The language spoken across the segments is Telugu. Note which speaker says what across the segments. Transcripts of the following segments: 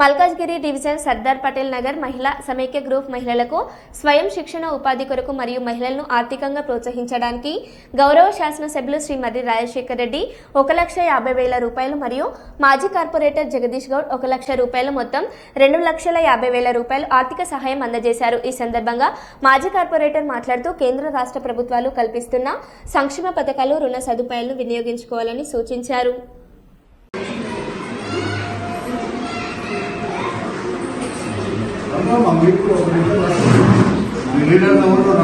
Speaker 1: మల్కాజ్గిరి డివిజన్ సర్దార్ పటేల్ నగర్ మహిళా సమైక్య గ్రూప్ మహిళలకు స్వయం శిక్షణ ఉపాధి కొరకు మరియు మహిళలను ఆర్థికంగా ప్రోత్సహించడానికి గౌరవ శాసనసభ్యులు శ్రీమతి రాజశేఖర్ రెడ్డి ఒక లక్ష యాభై వేల రూపాయలు మరియు మాజీ కార్పొరేటర్ జగదీష్ గౌడ్ ఒక లక్ష రూపాయలు మొత్తం రెండు లక్షల యాభై వేల రూపాయలు ఆర్థిక సహాయం అందజేశారు. ఈ సందర్భంగా మాజీ కార్పొరేటర్ మాట్లాడుతూ కేంద్ర రాష్ట్ర ప్రభుత్వాలు కల్పిస్తున్న సంక్షేమ పథకాలు రుణ సదుపాయాలను వినియోగించుకోవాలని సూచించారు.
Speaker 2: అమ్మా, మా మీకు ఒక రాసుకోండి. మీ లీడర్ ఎవరు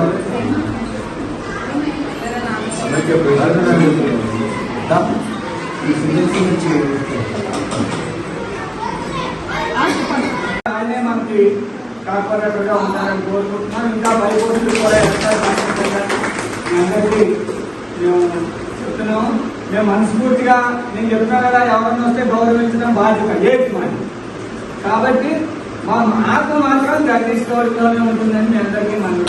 Speaker 2: ఈ సిగ్నేచర్ నుంచి
Speaker 3: ఆయనే మనకి కార్పొరేటర్గా ఉంటారని కోరుకుంటున్నాం. ఇంకా పై పోస్టులు కూడా అందరికీ మేము చెప్తున్నాం. మేము మనస్ఫూర్తిగా నేను చెప్తున్నా కదా ఎవరిని వస్తే గౌరవించడం బాధ్యత ఏది మరి? కాబట్టి మా మార్గం మాత్రం జగదీష్ గౌడ్లోనే ఉంటుందని మీ అందరికీ మనం